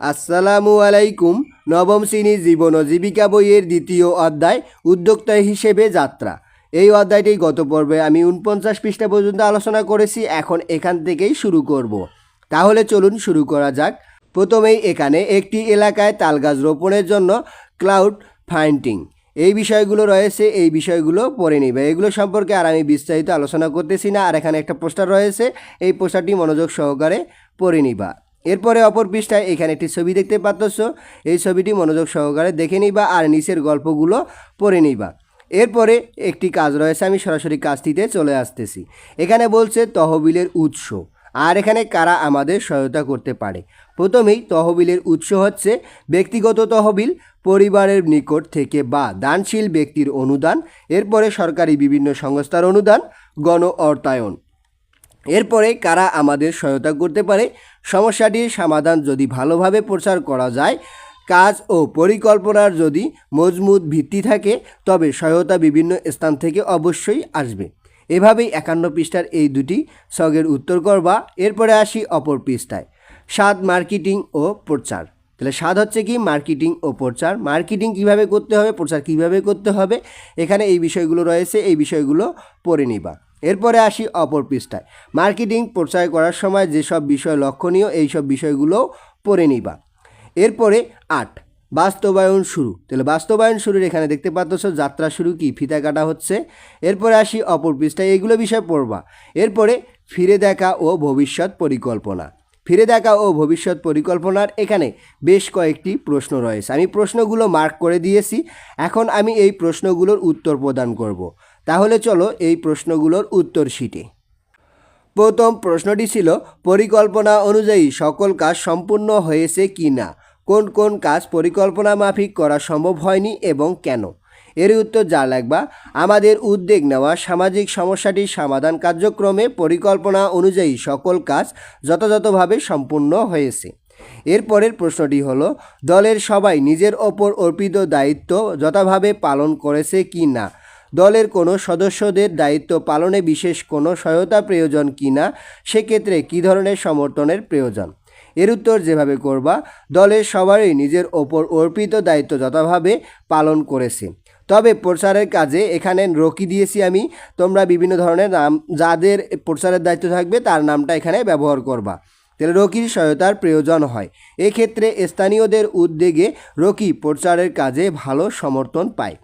আসসালামু আলাইকুম, নবম শ্রেণি জীবন ও জীবিকা বইয়ের দ্বিতীয় অধ্যায়, উদ্যোক্তা হিসেবে যাত্রা। এই অধ্যায়টি গত পর্বে আমি উনপঞ্চাশ পৃষ্ঠা পর্যন্ত আলোচনা করেছি, এখন এখান থেকেই শুরু করব। তাহলে চলুন শুরু করা যাক। প্রথমেই এখানে একটি এলাকায় তালগাছ রোপণের জন্য ক্লাউড ফাইন্টিং। এই বিষয়গুলো রয়েছে, এই বিষয়গুলো পড়ে নিবে। এগুলো সম্পর্কে আর আমি বিস্তারিত আলোচনা করতেছি না, আর এখানে একটা পোস্টার রয়েছে, এই পোস্টারটি মনোযোগ সহকারে পড়ে নিবা। এরপরে অপর পৃষ্ঠায় এখানে একটি ছবি দেখতে পাচ্ছ। এই ছবিটি মনোযোগ সহকারে দেখে নিবা আর নিচের গল্পগুলো পড়ে নিবা। এরপরে একটি কাজ রয়েছে, আমি সরাসরি কাজটিতে চলে আসতেছি। এখানে বলছে, তহবিলের উৎস। আর এখানে কারা আমাদের সহায়তা করতে পারে? প্রথমেই তহবিলের উৎস হচ্ছে ব্যক্তিগত তহবিল, পরিবারের নিকট থেকে বা দানশীল ব্যক্তির অনুদান, এরপরে সরকারি বিভিন্ন সংস্থার অনুদান, গণ অর্থায়ন। এরপরে কারা আমাদের সহায়তা করতে পারে? সমস্যাটির সমাধান যদি ভালোভাবে প্রচার করা যায়, কাজ ও পরিকল্পনার যদি মজবুত ভিত্তি থাকে, তবে সহায়তা বিভিন্ন স্থান থেকে অবশ্যই আসবে। এভাবেই একান্ন পৃষ্ঠার এই দুটি সগের উত্তর করবা। এরপরে আসি অপর পৃষ্ঠায়। স্বাদ মার্কেটিং ও প্রচার। তাহলে স্বাদ হচ্ছে কি? মার্কেটিং ও প্রচার। মার্কেটিং কীভাবে করতে হবে? প্রচার কীভাবে করতে হবে? এখানে এই বিষয়গুলো রয়েছে, এই বিষয়গুলো পড়ে নিবা। এরপরে আসি অপর পৃষ্ঠায়। মার্কেটিং প্রচার করার সময় যেসব বিষয় লক্ষণীয় এই সব বিষয়গুলো পড়ে নিবা। এরপরে আট, বাস্তবায়ন শুরু। তাহলে বাস্তবায়ন শুরুর এখানে দেখতে পাচ্ছ যাত্রা শুরু কি, ফিতা কাটা হচ্ছে। এরপরে আসি অপর পৃষ্ঠায়, এইগুলো বিষয় পড়বা। এরপরে ফিরে দেখা ও ভবিষ্যৎ পরিকল্পনা। ফিরে দেখা ও ভবিষ্যৎ পরিকল্পনার এখানে বেশ কয়েকটি প্রশ্ন রয়েছে। আমি প্রশ্নগুলো মার্ক করে দিয়েছি। এখন আমি এই প্রশ্নগুলোর উত্তর প্রদান করব। তাহলে চলো এই প্রশ্নগুলোর উত্তর শিটে প্রথম প্রশ্নটি ছিল, পরিকল্পনা অনুযায়ী সকল কাজ সম্পূর্ণ হয়েছে কি না কোন কোন কাজ পরিকল্পনা মাফিক করা সম্ভব হয়নি এবং কেন? এর উত্তর যা লাগবা, আমাদের উদ্যোগ নেওয়া সামাজিক সমস্যাটির সমাধান কার্যক্রমে পরিকল্পনা অনুযায়ী সকল কাজ যথাযথভাবে সম্পূর্ণ হয়েছে। এরপরের প্রশ্নটি হলো, দলের সবাই নিজের ওপর অর্পিত দায়িত্ব যথাভাবে পালন করেছে কি না দলের কোনো সদস্যদের দায়িত্ব পালনে বিশেষ কোনো সহায়তা প্রয়োজন কি না, সেক্ষেত্রে কী ধরনের সমর্থনের প্রয়োজন? এর উত্তর যেভাবে করবা, দলের সবারই নিজের ওপর অর্পিত দায়িত্ব যথাভাবে পালন করেছে। তবে প্রচারের কাজে এখানে রকি দিয়েছি আমি, তোমরা বিভিন্ন ধরনের নাম, যাদের প্রচারের দায়িত্ব থাকবে তার নামটা এখানে ব্যবহার করবা। তাহলে রকির সহায়তার প্রয়োজন হয়। এক্ষেত্রে স্থানীয়দের উদ্যোগে রকি প্রচারের কাজে ভালো সমর্থন পায়।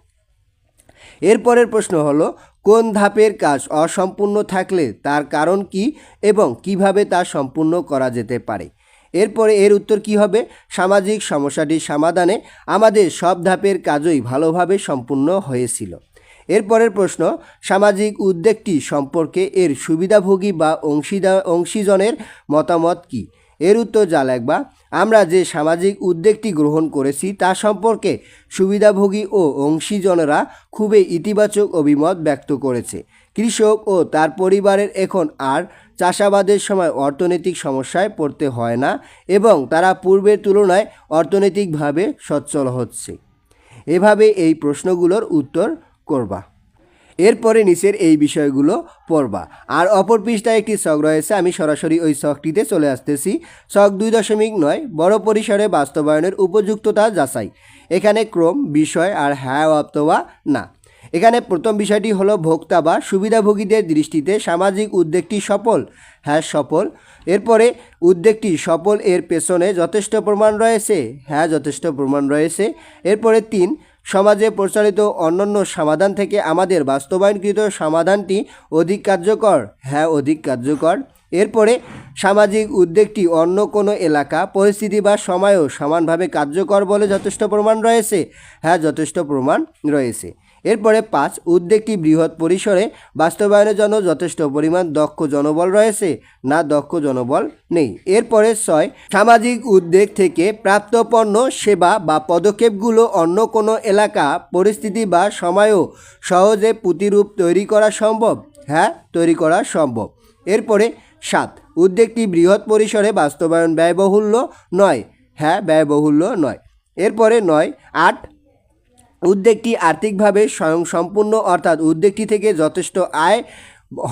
এরপরের প্রশ্ন হলো, কোন ধাপের কাজ অসম্পূর্ণ থাকলে তার কারণ কি এবং কীভাবে তা সম্পূর্ণ করা যেতে পারে? এরপরে এর উত্তর কি হবে? সামাজিক সমস্যাটির সমাধানে আমাদের সব ধাপের কাজই ভালোভাবে সম্পূর্ণ হয়েছিল। এরপরের প্রশ্ন, সামাজিক উদ্যোগটি সম্পর্কে এর সুবিধাভোগী বা অংশীদা, অংশীজনের মতামত কী? এর উত্তর যা লাগবা আমরা যে সামাজিক উদ্যোগটি গ্রহণ করেছি, তা সম্পর্কে সুবিধাভোগী ও অংশীজনেরা খুবই ইতিবাচক অভিমত ব্যক্ত করেছে। কৃষক ও তার পরিবারের এখন আর চাষাবাদের সময় অর্থনৈতিক সমস্যায় পড়তে হয় না এবং তারা পূর্বের তুলনায় অর্থনৈতিকভাবে সচ্ছল হচ্ছে। এভাবে এই প্রশ্নগুলোর উত্তর করবা। এরপরে নিচের এই বিষয়গুলো পড়বা। আর অপর পৃষ্ঠায় একটি শখ রয়েছে, আমি সরাসরি ওই শখটিতে চলে আসতেছি। শখ দুই দশমিক নয়, বড় পরিসরে বাস্তবায়নের উপযুক্ততা যাচাই। এখানে ক্রম, বিষয় আর হ্যাঁ অথবা না। এখানে প্রথম বিষয়টি হলো ভোক্তা বা সুবিধাভোগীদের দৃষ্টিতে সামাজিক উদ্যোগটি সফল? হ্যাঁ সফল। এরপরে, উদ্যোগটি সফল এর পেছনে যথেষ্ট প্রমাণ রয়েছে? হ্যাঁ যথেষ্ট প্রমাণ রয়েছে। এরপরে তিন সমাজে প্রচারিত অন্যান্য সমাধান থেকে আমাদের বাস্তবায়নকৃত সমাধানটি অধিক কার্যকর। হ্যাঁ অধিক কার্যকর। এরপরে সামাজিক উদ্যোগটি অন্য কোনো এলাকা, পরিস্থিতি বা সময়ও সমানভাবে কার্যকর বলে যথেষ্ট প্রমাণ রয়েছে। হ্যাঁ যথেষ্ট প্রমাণ রয়েছে। এরপরে পাঁচ উদ্যোগটি বৃহৎ পরিসরে? বাস্তবায়নের জন্য যথেষ্ট পরিমাণ দক্ষ জনবল রয়েছে না দক্ষ জনবল নেই। এরপরে ছয়, সামাজিক উদ্যোগ থেকে প্রাপ্ত পণ্য সেবা বা পদক্ষেপগুলো অন্য কোনো এলাকা, পরিস্থিতি বা সময়ও সহজে প্রতিরূপ তৈরি করা সম্ভব? হ্যাঁ তৈরি করা সম্ভব। এরপরে সাত উদ্যোগটি বৃহৎ পরিসরে বাস্তবায়ন ব্যয়বহুল্য নয়? হ্যাঁ ব্যয়বহুল্য নয়। এরপরে নয়, আট উদ্যোগটি আর্থিকভাবে স্বয়ংসম্পূর্ণ, অর্থাৎ উদ্যোগটি থেকে যথেষ্ট আয়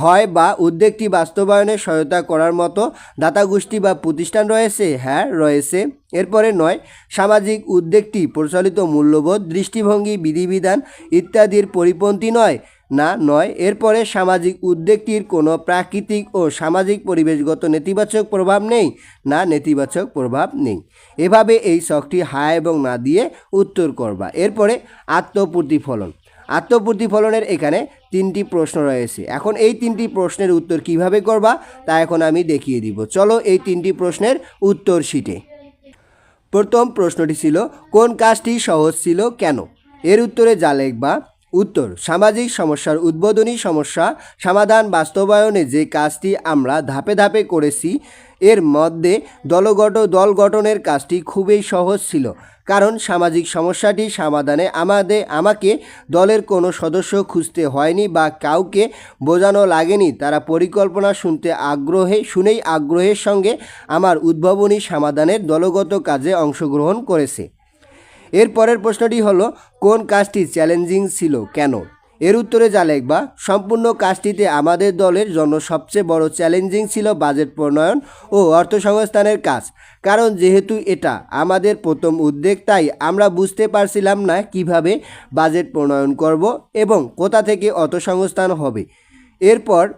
হয় বা উদ্যোগটি বাস্তবায়নে সহায়তা করার মতো দাতা গোষ্ঠী বা প্রতিষ্ঠান রয়েছে? হ্যাঁ রয়েছে। এরপরে নয়, সামাজিক উদ্যোগটি প্রচলিত মূল্যবোধ, দৃষ্টিভঙ্গি, বিধিবিধান ইত্যাদির পরিপন্থী নয়। না, নয়, এরপরে সামাজিক উদ্যোগটির কোনো প্রাকৃতিক ও সামাজিক পরিবেশগত নেতিবাচক প্রভাব নেই, না, নেতিবাচক প্রভাব নেই। এভাবে এই শখটি হা এবং না দিয়ে উত্তর করবা। এরপরে আত্মপ্রতিফলন। আত্মপ্রতিফলনের এখানে তিনটি প্রশ্ন রয়েছে। এখন এই তিনটি প্রশ্নের উত্তর কীভাবে করবা, তা এখন আমি দেখিয়ে দিব। চলো এই তিনটি প্রশ্নের উত্তর শিটে। প্রথম প্রশ্নটি ছিল, কোন কাজটি সহজ ছিল কেন? এর উত্তরে যা লিখবা উত্তর, সামাজিক সমস্যার উদ্বোধনী সমস্যা, সমাধান বাস্তবায়নে যে কাজটি আমরা ধাপে ধাপে করেছি, এর মধ্যে দলগত দল গঠনের কাজটি খুবই সহজ ছিল। কারণ সামাজিক সমস্যাটি সমাধানে আমাদের আমাকে দলের কোনো সদস্য খুঁজতে হয়নি বা কাউকে বোঝানো লাগেনি। তারা পরিকল্পনা শুনতে আগ্রহে, শুনেই আগ্রহের সঙ্গে আমার উদ্ভাবনী সমাধানের দলগত কাজে অংশগ্রহণ করেছে। এর পরের প্রশ্নটি হলো, কোন কাজটি চ্যালেঞ্জিং ছিল? কেন? এর উত্তরে যা লিখবা, সম্পূর্ণ কাজটিতে আমাদের দলের জন্য সবচেয়ে বড় চ্যালেঞ্জিং ছিল বাজেট প্রণয়ন ও অর্থসংস্থানের কাজ। কারণ যেহেতু এটা আমাদের প্রথম উদ্যোগ, তাই আমরা বুঝতে পারছিলাম না কীভাবে বাজেট প্রণয়ন করব এবং কোথা থেকে অর্থসংস্থান হবে। এরপর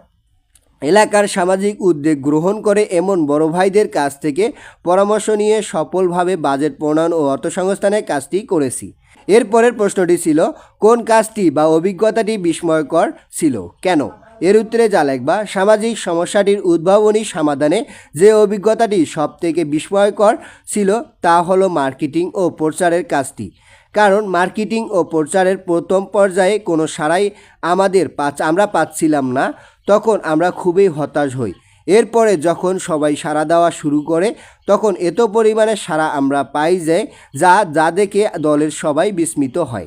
এলাকার সামাজিক উদ্যোগ গ্রহণ করে এমন বড় ভাইদের কাছ থেকে পরামর্শ নিয়ে সফলভাবে বাজেট প্রণয়ন ও অর্থসংস্থানের কাজটি করেছি। এরপরের প্রশ্নটি ছিল, কোন কাজটি বা অভিজ্ঞতাটি বিস্ময়কর ছিল? কেন? এর উত্তরে যা লিখবা, সামাজিক সমস্যাটির উদ্ভাবনী সমাধানে যে অভিজ্ঞতাটি সবথেকে বিস্ময়কর ছিল তা হলো মার্কেটিং ও প্রচারের কাজটি। কারণ মার্কেটিং ও প্রচারের প্রথম পর্যায়ে কোনো সারাই আমাদের পাচ, আমরা পাচ্ছিলাম না। তখন আমরা খুবই হতাশ হই। এরপরে যখন সবাই সাড়া দেওয়া শুরু করে, তখন এত পরিমাণে সাড়া আমরা পাই যে, যা যা দেখে দলের সবাই বিস্মিত হয়।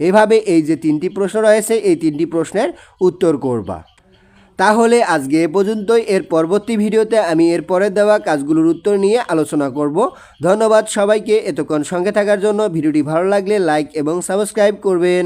এভাবে এই যে তিনটি প্রশ্ন রয়েছে, এই তিনটি প্রশ্নের উত্তর করবা। তাহলে আজকে এ পর্যন্তই। এর পরবর্তী ভিডিওতে আমি এর পরে দেওয়া কাজগুলোর উত্তর নিয়ে আলোচনা করব। ধন্যবাদ সবাইকে। এতক্ষণ সঙ্গে থাকার জন্য ভিডিওটি ভালো লাগলে লাইক এবং সাবস্ক্রাইব করবেন।